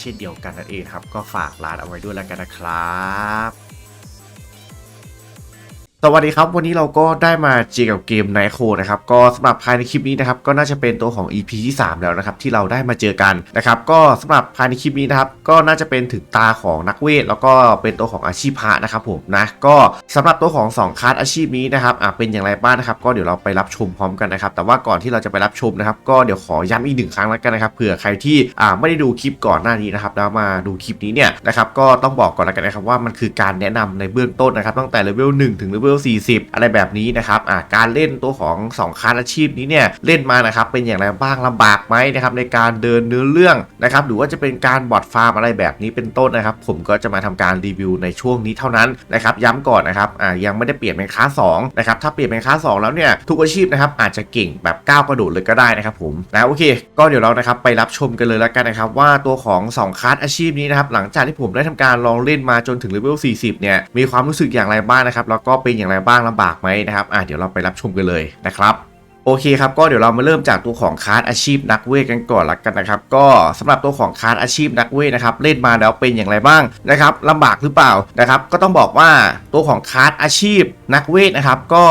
เช่นเดียวกันนั่นเองครับ ก็ฝากร้านเอาไว้ด้วยแล้วกันนะครับ สวัสดีครับ วันนี้เราก็ได้มาเจอกับเกมไนโคนะครับ ก็สำหรับภายในคลิปนี้นะครับ ก็น่าจะเป็นตัวของ EP ที่ 3 แล้วนะครับ ที่เราได้มาเจอกันนะครับ ก็สำหรับภายในคลิปนี้นะครับ ก็น่าจะเป็นถึงตาของนักเวท แล้วก็เป็นตัวของอาชีพพระนะครับผมนะ ก็สำหรับตัวของ2คลาสอาชีพนี้นะครับอะเป็นอย่างไรบ้างนะครับ ก็เดี๋ยวเราไปรับชมพร้อมกันนะครับ แต่ว่าก่อนที่เราจะไปรับชมนะครับ ก็เดี๋ยวขอย้ำอีกหนึ่งครั้งแล้วกันนะครับ เผื่อใครที่อ่าไม่ได้ดูคลิปก่อนหน้านี้นะครับ แล้วมาดูคลิปนี้เนี่ยนะครับ ก็ต้องบอกก่อนแล้วกันนะครับว่ามันคือการแนะนำในเบื้องต้นนะครับตั้งแต่เลเวล1ถึงเลเวล40 อะไรแบบนี้นะครับอ่าการเล่นตัวของ2คาสอาชีพนี้เนี่ยเล่นมานะครับเป็นอย่างไรบ้างลำบากไหมนะครับในการเดินเนื้อเรื่องนะครับหรือว่าจะเป็นการบอทฟาร์มอะไรแบบนี้เป็นต้นนะครับ ผมก็จะมาทำการรีวิวในช่วงนี้เท่านั้นนะครับย้ำก่อนนะครับอ่ายังไม่ได้เปลี่ยนเป็นคลาส2นะครับถ้าเปลี่ยนเป็นคลาส2แล้วเนี่ยทุกอาชีพนะครับอาจจะเก่งแบบก้าวกระโดดเลยก็ได้นะครับผมนะโอเค ก็เดี๋ยวเรานะครับไปรับชมกันเลยแล้วกันนะครับ ว่าตัวของ2คลาสอาชีพนี้นะครับหลังจากที่ผมได้ทำการลองเล่นมาจนถึงเลเวล40เนี่ยมีความรู้สึกอย่างไรบ้างนะครับแล้วก็เป็นอย่างไรบ้างลำบากไหมนะครับอ่าเดี๋ยวเราไปรับชมกันเลยนะครับโอเคครับก็เดี๋ยวเรามาเริ่มจากตัวของคาร์ดอาชีพนักเวทกันก่อนละกันนะครับก็สำหรับตัวของคาร์ดอาชีพนักเวทนะครับเล่นมาแล้วเป็นอย่างไรบ้างนะครับลำบากหรือเปล่านะครับก็ต้องบอกว่าตัวของคาร์ดอาชีพนักเวทนะครับก็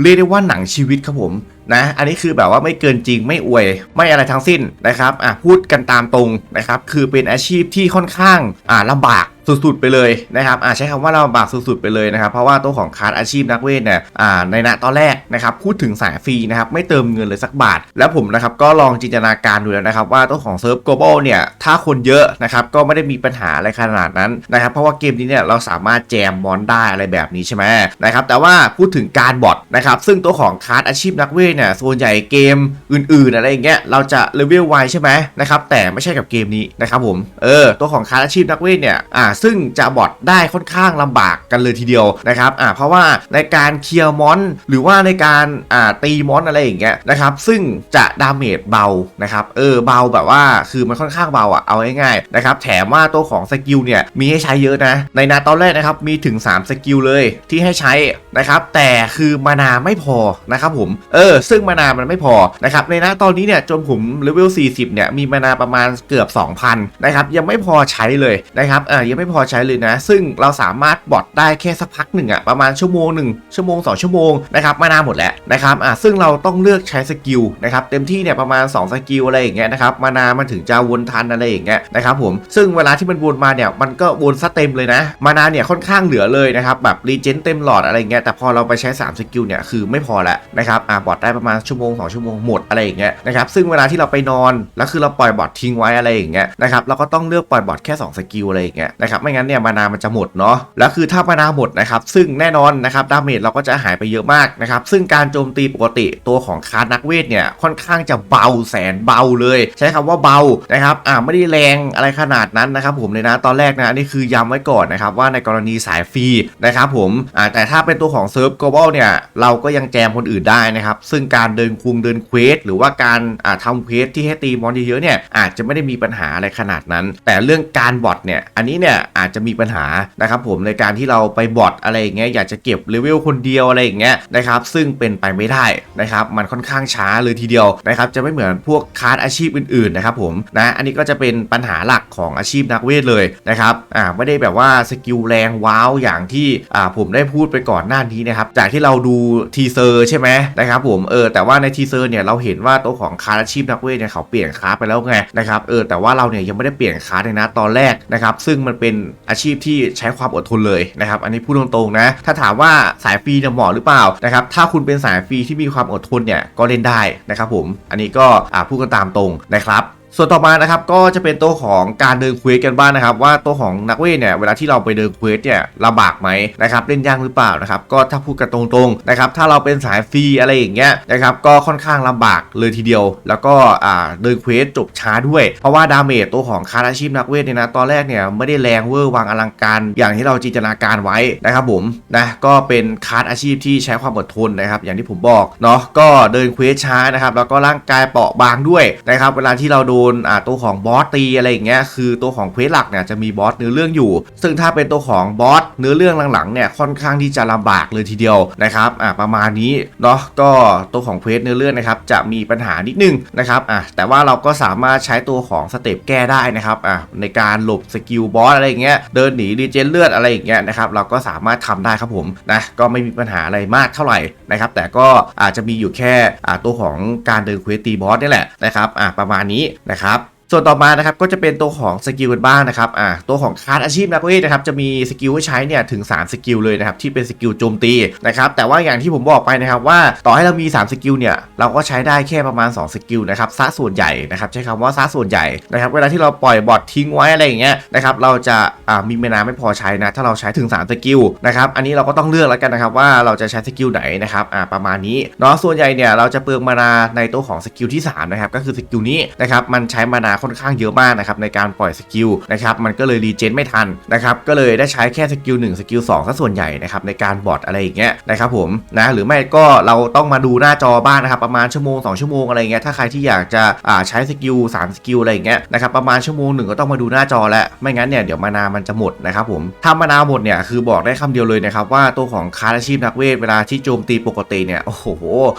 เรียกได้ว่าหนังชีวิตครับผมนะอันนี้คือแบบว่าไม่เกินจริงไม่อวย ไม่อะไรทั้งสิ้นนะครับอะพูดกันตามตรงนะครับคือเป็นอาชีพที่ค่อนข้างอ่าลำบาก สุดๆไปเลยนะครับอ่าใช้คำว่าลำบากสุดๆไปเลยนะครับเพราะว่าตัวของคาร์ดอาชีพนักเวทเนี่ยอ่าในณตอนแรกนะครับพูดถึงสายฟรีนะครับไม่เติมเงินเลยสักบาท แล้วผมนะครับก็ลองจินตนาการดูแล้วนะครับว่าตัวของเซิร์ฟ global เนี่ยถ้าคนเยอะนะครับก็ไม่ได้มีปัญหาอะไรขนาดนั้นนะครับเพราะว่าเกมนี้เนี่ยเราสามารถแจมมอนได้อะไรแบบนี้ใช่ไหมนะครับแต่ว่าพูดถึงการบอทนะครับซึ่งตัวของคาร์ดอาชีพนักเวทเนี่ยส่วนใหญ่เกมอื่นๆอะไรอย่างเงี้ยเราจะเลเวลไวใช่ไหมนะครับแต่ไม่ใช่กับเกมนี้นะครับผมเออตัวของคาร์ดอาชีพนักเวทเนี่ยอ่าซึ่งจะบอทได้ค่อนข้างลำบากกันเลยทีเดียวนะครับอ่าเพราะว่าในการเคลียร์มอน หรือว่าในการอ่าตีมอนอะไรอย่างเงี้ยนะครับซึ่งจะดาเมจเบานะครับเออเบาแบบว่าคือมันค่อนข้างเบาอะเอาง่ายๆนะครับแถมว่าตัวของสกิลเนี่ยมีให้ใช้เยอะนะ ในนาตอนแรกนะครับมีถึง 3 สกิลเลยที่ให้ใช้นะครับแต่คือมานาไม่พอนะครับผมเออซึ่งมานามันไม่พอนะครับในนาตอนนี้เนี่ยจนผมเลเวล40เนี่ยมีมานาประมาณเกือบ 2,000นะครับยังไม่พอใช้เลยนะครับเอ่ายังไม่พอใช้เลยนะ ซึ่งเราสามารถบอทได้แค่สักพักหนึ่งอะประมาณชั่วโมงหนึ่งชั่วโมง 2 ชั่วโมงนะครับมานาหมดแล้วนะครับอ่าซึ่งเราต้องเลือกใช้สกิลนะครับเต็มที่เนี่ยประมาณ 2 สกิลอะไรอย่างเงี้ยนะครับมานามันถึงจะวนทันอะไรอย่างเงี้ยนะครับผมซึ่งเวลาที่มันวนมาเนี่ยมันก็วนซะเต็มเลยนะ มานาเนี่ยค่อนข้างเหลือเลยนะครับแบบรีเจนเต็มหลอดอะไรอย่างเงี้ยแต่พอเราไปใช้ 3 สกิลเนี่ยคือไม่พอแล้วนะครับอ่าบอทได้ประมาณชั่วโมง 2 ชั่วโมงหมดอะไรอย่างเงี้ยนะครับซึ่งเวลาที่เราไปนอนแล้วคือเราปล่อยบอททิ้งไว้อะไรอย่างเงี้ยนะครับเราก็ต้องเลือกปล่อยบอทแค่ 2 สกิลอะไรอย่างเงี้ยนะครับไม่งั้นเนี่ยมานามันจะหมดเนาะแล้วคือถ้ามานาหมดนะครับซึ่งแน่นอนนะครับดาเมจเราก็จะหายไปเยอะมากนะครับซึ่งการโจมตีปกติตัวของคาร์ดนักเวทเนี่ยค่อนข้างจะเบาแสนเบาเลย ใช้คำว่าเบานะครับอ่าไม่ได้แรงอะไรขนาดนั้นนะครับผมเลยนะตอนแรกนะนี่คือย้ำไว้ก่อนนะครับว่าในกรณีสายฟรีนะครับผมอ่าแต่ถ้าเป็นตัวของเซิร์ฟ global เนี่ยเราก็ยังแจมคนอื่นได้นะครับซึ่งการเดินคุงเดินเควสหรือว่าการอ่าทำเควสที่ให้ตีมอนเยอะๆเนี่ยอาจจะไม่ได้มีปัญหาอะไรขนาดนั้น แต่เรื่องการบอทเนี่ยอันนี้เนี่ยอาจจะมีปัญหานะครับผมในการที่เราไปบอทอะไรอย่างเงี้ยอยากจะเก็บเลเวลคนเดียวอะไรอย่างเงี้ยนะครับซึ่งเป็นไปไม่ได้นะครับมันค่อนข้างช้าเลยทีเดียวนะครับจะไม่เหมือนพวกคาร์ดอาชีพอื่นๆนะครับผมนะอันนี้ก็จะเป็นปัญหาหลักของอาชีพนักเวทเลยนะครับอ่าไม่ได้แบบว่าสกิลแรงว้าวอย่างที่อ่าผมได้พูดไปก่อนหน้านี้นะครับจากที่เราดูทีเซอร์ใช่ไหมนะครับผมเออแต่ว่าในทีเซอร์เนี่ยเราเห็นว่าตัวของคาร์ดอาชีพนักเวทเนี่ยเขาเปลี่ยนคาร์ดไปแล้วไงนะครับเออแต่ว่าเราเนี่ยยังไม่ได้เปลี่ยนคาร์ดเลยนะตอนแรกนะครับซึ่งมันเป็นอาชีพที่ใช้ความอดทนเลยนะครับ อันนี้พูดตรงๆนะ ถ้าถามว่าสายฟรีเนี่ยเหมาะหรือเปล่านะครับ ถ้าคุณเป็นสายฟรีที่มีความอดทนเนี่ยก็เล่นได้นะครับผม อันนี้ก็พูดกันตามตรงนะครับ ส่วนต่อมานะครับก็จะเป็นตัวของการเดินเควสกันบ้างนะครับ ว่าตัวของนักเวทเนี่ยเวลาที่เราไปเดินเควสเนี่ยลำบากไหมนะครับเล่นยากหรือเปล่านะครับก็ถ้าพูดกันตรงๆนะครับถ้าเราเป็นสายฟรีอะไรอย่างเงี้ยนะครับก็ค่อนข้างลำบากเลยทีเดียว แล้วก็อ่าเดินเควสจบช้าด้วย เพราะว่าดาเมจตัวของคาราชีพนักเวทเนี่ยนะตอนแรกเนี่ยไม่ได้แรงเวอร์วังอลังการ อย่างที่เราจินตนาการไว้นะครับผมนะก็เป็นคาร์อาชีพที่ใช้ความอดทนนะครับอย่างที่ผมบอกเนาะก็เดินเควสช้านะครับแล้วก็ร่างกายเปราะบางด้วยนะครับเวลาที่เราโดนอ่าตัวของบอสตีอะไรอย่างเงี้ยคือตัวของเควสหลักเนี่ยจะมีบอสเนื้อเรื่องอยู่ ซึ่งถ้าเป็นตัวของบอสเนื้อเรื่องหลังๆเนี่ยค่อนข้างที่จะลำบากเลยทีเดียวนะครับอ่าประมาณนี้เนาะก็ตัวของเควสเนื้อเรื่องนะครับจะมีปัญหานิดนึงนะครับอ่าแต่ว่าเราก็สามารถใช้ตัวของสเต็ปแก้ได้นะครับอ่าในการหลบสกิลบอสอะไรอย่างเงี้ยเดินหนีดีเจนเลือดอะไรอย่างเงี้ยนะครับเราก็สามารถทำได้ครับผมนะก็ไม่มีปัญหาอะไรมากเท่าไหร่นะครับแต่ก็อาจจะมีอยู่แค่อ่าตัวของการเดินเควสตีบอสนี่แหละนะครับอ่าประมาณนี้นะครับ ส่วนต่อมานะครับก็จะเป็นตัวของสกิลกันบ้างนะครับอ่าตัวของคลาสอาชีพนักเวทนะครับจะมีสกิลให้ใช้เนี่ยถึง 3 สกิลเลยนะครับที่เป็นสกิลโจมตีนะครับแต่ว่าอย่างที่ผมบอกไปนะครับว่าต่อให้เรามี 3 สกิลเนี่ยเราก็ใช้ได้แค่ประมาณ 2 สกิลนะครับซะส่วนใหญ่นะครับใช้คำว่าซะส่วนใหญ่นะครับเวลาที่เราปล่อยบอททิ้งไว้อะไรอย่างเงี้ยนะครับเราจะอ่ามีเมนาไม่พอใช้นะถ้าเราใช้ถึง 3 สกิลนะครับอันนี้เราก็ต้องเลือกแล้วกันนะครับว่าเราจะใช้สกิลไหนนะครับอ่าประมาณนี้เนาะส่วนใหญ่เนี่ยเราจะเปลืองมานาในตัวของสกิลที่สามนะครับก็คือสกิลนี้นะครับมันใช้มานาค่อนข้างเยอะมากนะครับในการปล่อยสกิลนะครับมันก็เลยรีเจนไม่ทันนะครับก็เลยได้ใช้แค่สกิล1สกิล2ซะส่วนใหญ่นะครับในการบอทอะไรอย่างเงี้ยนะครับผมนะหรือไม่ก็เราต้องมาดูหน้าจอบ้างนะครับประมาณชั่วโมง 2 ชั่วโมงอะไรเงี้ยถ้าใครที่อยากจะอ่าใช้สกิล3สกิลอะไรอย่างเงี้ยนะครับประมาณชั่วโมงหนึ่งก็ต้องมาดูหน้าจอแล้วไม่งั้นเนี่ยเดี๋ยวมานามันจะหมดนะครับผมถ้ามานาหมดเนี่ยคือบอกได้คำเดียวเลยนะครับว่าตัวของคาร์อาชีพนักเวทเวลาที่โจมตีปกติเนี่ยโอ้โห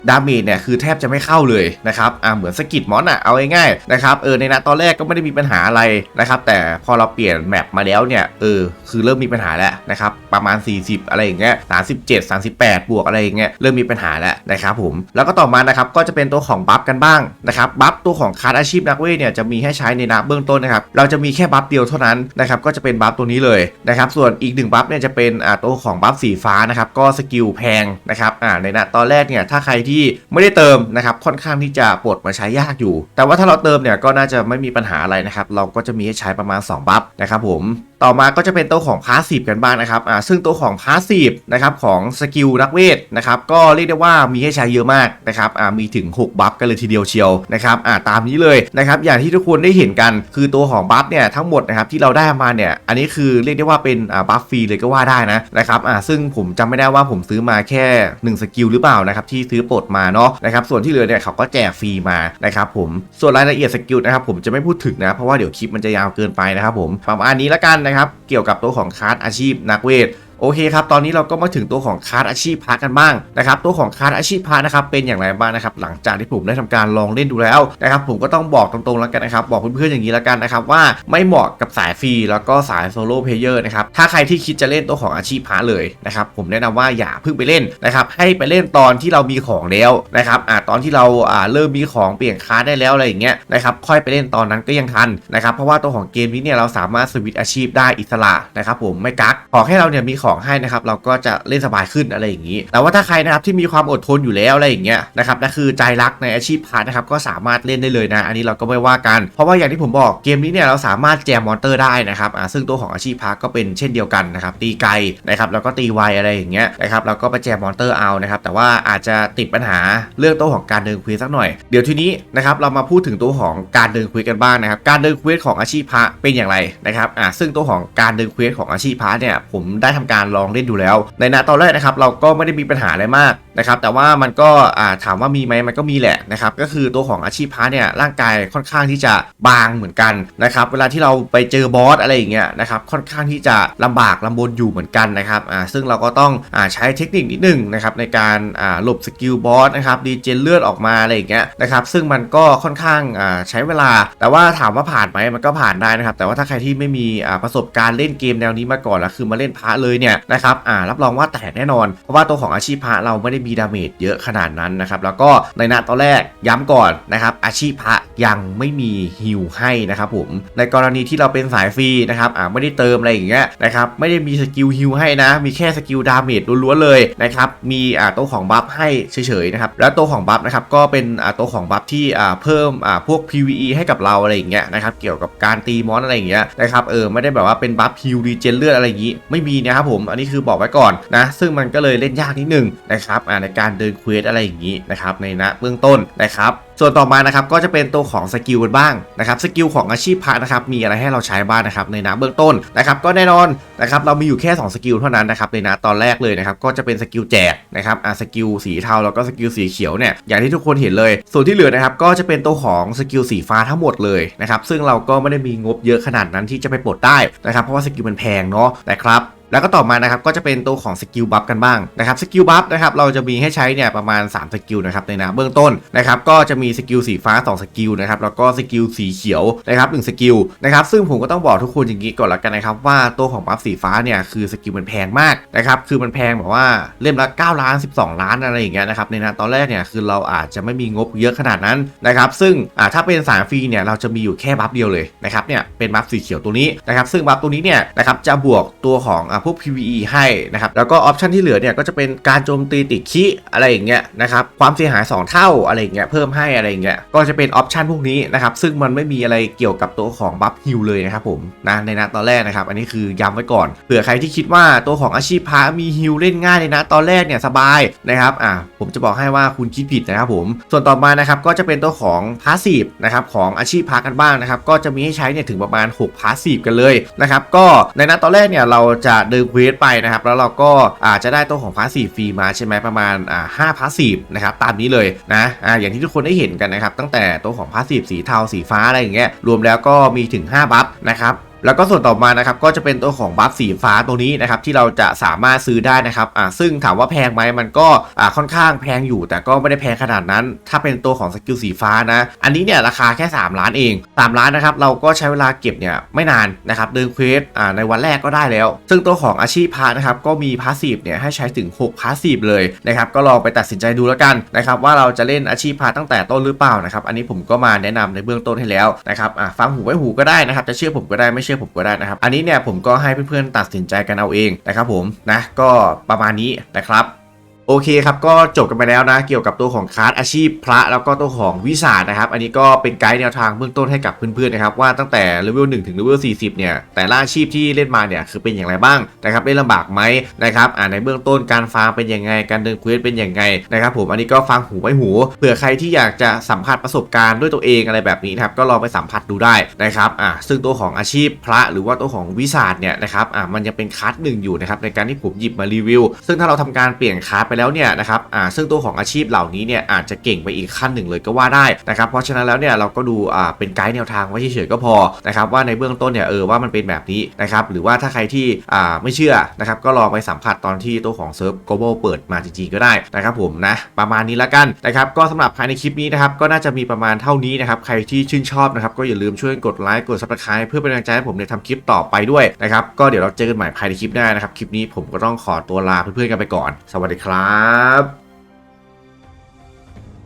ดาเมจเนี่ยคือแทบจะไม่เข้าเลยนะครับอ่าเหมือนสกิดมอนอะเอาง่ายๆนะครับเออในนัดตอนแรกก็ไม่ได้มีปัญหาอะไรนะครับ แต่พอเราเปลี่ยนแมปมาแล้วเนี่ยเออคือเริ่มมีปัญหาแล้วนะครับประมาณ 40 อะไรอย่างเงี้ย37 38 บวกอะไรอย่างเงี้ยเริ่มมีปัญหาแล้วนะครับผมแล้วก็ต่อมานะครับก็จะเป็นตัวของบัฟกันบ้างนะครับบัฟตัวของคาร์ดอาชีพนักเวทเนี่ยจะมีให้ใช้ในนับเบื้องต้นนะครับเราจะมีแค่บัฟเดียวเท่านั้นนะครับก็จะเป็นบัฟตัวนี้เลยนะครับส่วนอีกหนึ่งบัฟเนี่ยจะเป็นอ่าตัวของบัฟสีฟ้านะครับก็สกิลแพงนะครับอ่าในนัดตอนแรกเนี่ยถ้าใครที่ไม่ได้เติมนะครับค่อนข้างที่จะปลดมาใช้ยากอยู่ แต่ว่าถ้าเราเติมเนี่ยก็น่าจะไม่มีปัญหาอะไรนะครับเราก็จะมีให้ใช้ประมาณ 2 บัฟนะครับผม ต่อมาก็จะเป็นตัวของพาสซีฟกันบ้างนะครับอ่าซึ่งตัวของพาสซีฟนะครับของสกิลนักเวทนะครับก็เรียกได้ว่ามีให้ใช้เยอะมากนะครับอ่ามีถึง 6 บัฟกันเลยทีเดียวเชียวนะครับอ่าตามนี้เลยนะครับอย่างที่ทุกคนได้เห็นกันคือตัวของบัฟเนี่ยทั้งหมดนะครับที่เราได้มาเนี่ยอันนี้คือเรียกได้ว่าเป็นอ่าบัฟฟรีเลยก็ว่าได้นะนะครับอ่าซึ่งผมจำไม่ได้ว่าผมซื้อมาแค่1สกิลหรือเปล่านะครับที่ซื้อปลดมาเนาะนะครับส่วนที่เหลือเนี่ยเขาก็แจกฟรีมานะครับผมส่วนรายละเอียดสกิลนะครับผมจะไม่พูดถึงนะเพราะว่าเดี๋ยวคลิปมันจะยาวเกินไปนะครับผมประมาณนี้ละกันนะครับ เกี่ยวกับตัวของคลาสอาชีพนักเวท โอเคครับ ตอนนี้เราก็มาถึงตัวของคาร์ดอาชีพพาร์กันบ้างนะครับ ตัวของคาร์ดอาชีพพาร์นะครับเป็นอย่างไรบ้างนะครับ หลังจากที่ผมได้ทำการลองเล่นดูแล้วนะครับผมก็ต้องบอกตรงๆแล้วกันนะครับ บอกเพื่อนๆอย่างนี้แล้วกันนะครับว่าไม่เหมาะกับสายฟรีแล้วก็สายโซโล่เพลเยอร์นะครับ ถ้าใครที่คิดจะเล่นตัวของอาชีพพาร์เลยนะครับ ผมแนะนำว่าอย่าเพิ่งไปเล่นนะครับ ให้ไปเล่นตอนที่เรามีของแล้วนะครับอ่าตอนที่เราอ่าเริ่มมีของเปลี่ยนคาร์ดได้แล้วอะไรอย่างเงี้ยนะครับ ค่อยไปเล่นตอนนั้นก็ยังทันนะครับ เพราะว่าตัวของเกมนี้เนี่ยเราสามารถสวิตอาชีพได้อิสระนะครับผมไม่กักขอให้เราเนี่ยมีของให้นะครับเราก็จะเล่นสบายขึ้นอะไรอย่างนี้ แต่ว่าถ้าใครนะครับที่มีความอดทนอยู่แล้วอะไรอย่างเงี้ยนะครับนั่นคือใจรักในอาชีพพาร์ทนะครับก็สามารถเล่นได้เลยนะ อันนี้เราก็ไม่ว่ากัน เพราะว่าอย่างที่ผมบอกเกมนี้เนี่ยเราสามารถแจมมอนเตอร์ได้นะครับอ่าซึ่งตัวของอาชีพพาร์ทก็เป็นเช่นเดียวกันนะครับตีไกลนะครับแล้วก็ตีไวอะไรอย่างเงี้ยนะครับแล้วก็ไปแจมมอนเตอร์เอานะครับแต่ว่าอาจจะติดปัญหาเรื่องตัวของการเดินควีสักหน่อยเดี๋ยวทีนี้นะครับเรามาพูดถึงตัวของการเดินควีกันบ้างนะครับการเดินควีของอาชีพพาร์ทเป็นอย่างไรนะครับอ่าซึ่งตัวของการเดินควีของอาชีพพาร์ทเนี่ยผมได้ทำการลองเล่นดูแล้ว ในณตอนแรกนะครับเราก็ไม่ได้มีปัญหาอะไรมากนะครับแต่ว่ามันก็ถามว่ามีไหมมันก็มีแหละนะครับก็คือตัวของอาชีพพาร์เนี่ยร่างกายค่อนข้างที่จะบางเหมือนกันนะครับเวลาที่เราไปเจอบอสอะไรอย่างเงี้ยนะครับค่อนข้างที่จะลำบากลำบนอยู่เหมือนกันนะครับอ่าซึ่งเราก็ต้องอ่าใช้เทคนิคนิดหนึงนะครับในการอ่าหลบสกิลบอสนะครับดีเจนเลือดออกมาอะไรอย่างเงี้ยนะครับซึ่งมันก็ค่อนข้างอ่าใช้เวลา แต่ว่าถามว่าผ่านไหมมันก็ผ่านได้นะครับแต่ว่าถ้าใครที่ไม่มีอ่าประสบการณ์เล่นเกมแนวนี้มาก่อนแล้วคือมาเล่นพาร์เลยเนี่ยเนี่ยนะครับอ่ารับรองว่าแตกแน่นอน เพราะว่าตัวของอาชีพพระเราไม่ได้มีดาเมจเยอะขนาดนั้นนะครับแล้วก็ในณตอนแรกย้ำก่อนนะครับอาชีพพระยังไม่มีฮิลให้นะครับผมในกรณีที่เราเป็นสายฟรีนะครับอ่าไม่ได้เติมอะไรอย่างเงี้ยนะครับไม่ได้มีสกิลฮิลให้นะ มีแค่สกิลดาเมจล้วนๆเลยนะครับมีอ่าตัวของบัฟให้เฉยๆนะครับแล้วตัวของบัฟนะครับก็เป็นอ่าตัวของบัฟที่อ่าเพิ่มอ่าพวก PVE ให้กับเราอะไรอย่างเงี้ยนะครับเกี่ยวกับการตีมอนอะไรอย่างเงี้ยนะครับเออไม่ได้แบบว่าเป็นบัฟฮิลรีเจนเลือดอะไรอย่างงี้ไม่มีนะครับผมอันนี้คือบอกไว้ก่อนนะ ซึ่งมันก็เลยเล่นยากนิดนึงนะครับในการเดินเควสอะไรอย่างงี้นะครับในณเบื้องต้นนะครับ ส่วนต่อมานะครับก็จะเป็นตัวของสกิลกันบ้างนะครับสกิลของอาชีพพระนะครับมีอะไรให้เราใช้บ้างนะครับในน้ำเบื้องต้นนะครับก็แน่นอนนะครับเรามีอยู่แค่2สกิลเท่านั้นนะครับในน้ำตอนแรกเลยนะครับก็จะเป็นสกิลแจกนะครับอะสกิลสีเทาแล้วก็สกิลสีเขียวเนี่ยอย่างที่ทุกคนเห็นเลย ส่วนที่เหลือนะครับก็จะเป็นตัวของสกิลสีฟ้าทั้งหมดเลยนะครับซึ่งเราก็ไม่ได้มีงบเยอะขนาดนั้นที่จะไปปลดได้นะครับเพราะว่าสกิลมันแพงเนาะนะครับแล้วก็ต่อมานะครับก็จะเป็นตัวของสกิลบัฟกันบ้างนะครับสกิลบัฟนะครับเราจะมีให้ใช้เนี่ยประมาณ 3 สกิลนะครับในนะเบื้องต้นนะครับก็จะมีสกิลสีฟ้า2สกิลนะครับแล้วก็สกิลสีเขียวนะครับหนึ่งสกิลนะครับซึ่งผมก็ต้องบอกทุกคนอย่างนี้ก่อนละกันนะครับว่าตัวของบัฟสีฟ้าเนี่ยคือสกิลมันแพงมากนะครับคือมันแพงแบบว่าเล่มละ9ล้าน12 ล้านอะไรอย่างเงี้ยนะครับในนะตอนแรกเนี่ยคือเราอาจจะไม่มีงบเยอะขนาดนั้นนะครับซึ่งอ่าถ้าเป็นสายฟรีเนี่ยเราจะมีอยู่แค่บัฟเดียวเลยนะครับเนี่ยเป็นบัฟสีเขียวตัวนี้นะครับซึ่งบัฟตัวนี้เนี่ยนะครับจะบวกตัวของอ่าพวก PVE ให้นะครับแล้วก็ออปชันที่เหลือเนี่ยก็จะเป็นการโจมตีติดขี้อะไรอย่างเงี้ยนะครับความเสียหาย 2 เท่าอะไรอย่างเงี้ยเพิ่มให้อะไรเงี้ยก็จะเป็นออปชันพวกนี้นะครับซึ่งมันไม่มีอะไรเกี่ยวกับตัวของบัฟฮิลเลยนะครับผมนะในนัดตอนแรกนะครับอันนี้คือย้ำไว้ก่อนเผื่อใครที่คิดว่าตัวของอาชีพพระมีฮิลเล่นง่ายในนะตอนแรกเนี่ยสบายนะครับอ่าผมจะบอกให้ว่าคุณคิดผิดนะครับผมส่วนต่อมานะครับก็จะเป็นตัวของพาสซีฟนะครับของอาชีพพระกันบ้างนะครับก็จะมีให้ใช้เนี่ยถึงประมาณ6พาสซีฟกันเลยนะครับก็ในนัดตอนแรกเนี่ยเราจะเดินเควสไปนะครับแล้วเราก็อาจจะได้ตัวของพาสซีฟฟรีมาใช่ไหมประมาณอ่าห้าพาสซีฟนะครับตามนี้เลยนะอ่าอย่างที่ทุกคนได้เห็นเห็นกันนะครับตั้งแต่ตัวของพาสซีฟสีเทาสีฟ้าอะไรอย่างเงี้ยรวมแล้วก็มีถึง 5 บัฟนะครับ แล้วก็ส่วนต่อมานะครับก็จะเป็นตัวของบัฟสีฟ้าตัวนี้นะครับที่เราจะสามารถซื้อได้นะครับอ่าซึ่งถามว่าแพงไหมมันก็อ่าค่อนข้างแพงอยู่ แต่ก็ไม่ได้แพงขนาดนั้น ถ้าเป็นตัวของสกิลสีฟ้านะ อันนี้เนี่ยราคาแค่ 3 ล้านเอง 3 ล้านนะครับเราก็ใช้เวลาเก็บเนี่ยไม่นานนะครับเดินเควสอ่าในวันแรกก็ได้แล้ว ซึ่งตัวของอาชีพพานะครับก็มีพาสซีฟเนี่ยให้ใช้ถึง6พาสซีฟเลยนะครับก็ลองไปตัดสินใจดูแล้วกันนะครับว่าเราจะเล่นอาชีพพาตั้งแต่ต้นหรือเปล่านะครับอันนี้ผมก็มาแนะนำในเบื้องต้นให้แล้วนะครับอ่าฟังหูไว้หูก็ได้นะครับจะเชื่อผมก็ได้ไม่เชื่ื่อผมก็ได้นะครับ อันนี้เนี่ยผมก็ให้เพื่อนๆตัดสินใจกันเอาเองนะครับผมนะก็ประมาณนี้นะครับ โอเคครับก็จบกันไปแล้วนะ เกี่ยวกับตัวของคลาสอาชีพพระแล้วก็ตัวของวิสานะครับ อันนี้ก็เป็นไกด์แนวทางเบื้องต้นให้กับเพื่อนๆนะครับว่าตั้งแต่เลเวล1ถึงเลเวล40 เนี่ย แต่ละอาชีพที่เล่นมาเนี่ยคือเป็นอย่างไรบ้างนะครับเล่นลำบากไหมนะครับอ่าในเบื้องต้นการฟาร์มเป็นยังไง การเดินเควสเป็นยังไงนะครับผมอันนี้ก็ฟังหูไว้หูเผื่อใครที่อยากจะสัมผัสประสบการณ์ด้วยตัวเองอะไรแบบนี้นะครับก็ลองไปสัมผัสดูได้นะครับอ่าซึ่งตัวของอาชีพพระหรือว่าตัวของวิสาเนี่ยนะครับอ่ามันยังเป็นคลาสหนึ่งอยู่นะครับในการที่ผมหยิบมารีวิว ซึ่งถ้าเราทำการเปลี่ยนคลาสไปแล้วเนี่ยนะครับอ่าซึ่งตัวของอาชีพเหล่านี้เนี่ยอาจจะเก่งไปอีกขั้นหนึ่งเลยก็ว่าได้นะครับเพราะฉะนั้นแล้วเนี่ยเราก็ดูอ่าเป็นไกด์แนวทางไว้เฉยๆก็พอนะครับว่าในเบื้องต้นเนี่ยเออว่ามันเป็นแบบนี้นะครับหรือว่าถ้าใครที่อ่าไม่เชื่อนะครับก็ลองไปสัมผัสตอนที่ตัวของเซิร์ฟ global เปิดมาจริงๆก็ได้นะครับผมนะประมาณนี้ละกันนะครับก็สำหรับภายในคลิปนี้นะครับก็น่าจะมีประมาณเท่านี้นะครับใครที่ชื่นชอบนะครับก็อย่าลืมช่วยกดไลค์กด subscribe เพื่อเป็นกำลังใจให้ผมในทำคลิปต่อไปด้วยนะครับก็เดี๋ยวเราเจอกันใหม่ภายในคลิปหน้านะครับคลิปนี้ผมก็ต้องขอตัวลาเพื่อนๆกันไปก่อน สวัสดีครับ